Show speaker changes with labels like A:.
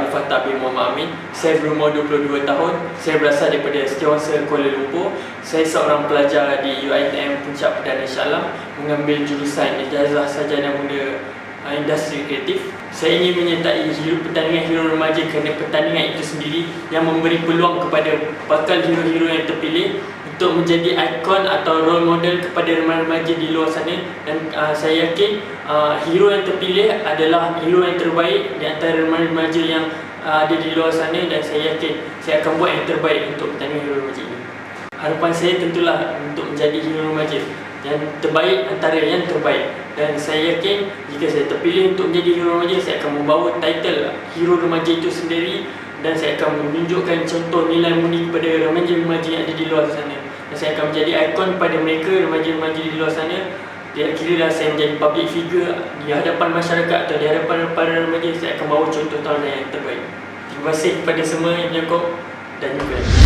A: Abu Fatah bin Muhammad Amin. Saya berumur 22 tahun. Saya berasal daripada Setiawasa Kuala Lumpur. Saya seorang pelajar di UITM Puncak Perdana Insya Mengambil jurusan Ijazah Sajana Muda Industri Kreatif. Saya ingin menyertai pertandingan hero remaja kerana pertandingan itu sendiri yang memberi peluang kepada bakal hero-hero yang terpilih untuk menjadi ikon atau role model kepada remaja-remaja di luar sana dan uh, saya yakin uh, hero yang terpilih adalah hero yang terbaik di antara remaja-remaja yang uh, ada di luar sana dan saya yakin saya akan buat yang terbaik untuk pertandingan hero remaja ini. Harapan saya tentulah untuk menjadi hero remaja yang terbaik antara yang terbaik. Dan saya yakin jika saya terpilih untuk menjadi hero remaja saya akan membawa title hero remaja itu sendiri dan saya akan menunjukkan contoh nilai murni kepada remaja-remaja yang ada di luar sana. Dan saya akan menjadi ikon kepada mereka remaja-remaja di luar sana. Tidak kira lah saya menjadi public figure di hadapan masyarakat atau di hadapan para remaja saya akan bawa contoh tahunan yang terbaik. Terima kasih kepada semua yang menyokong dan juga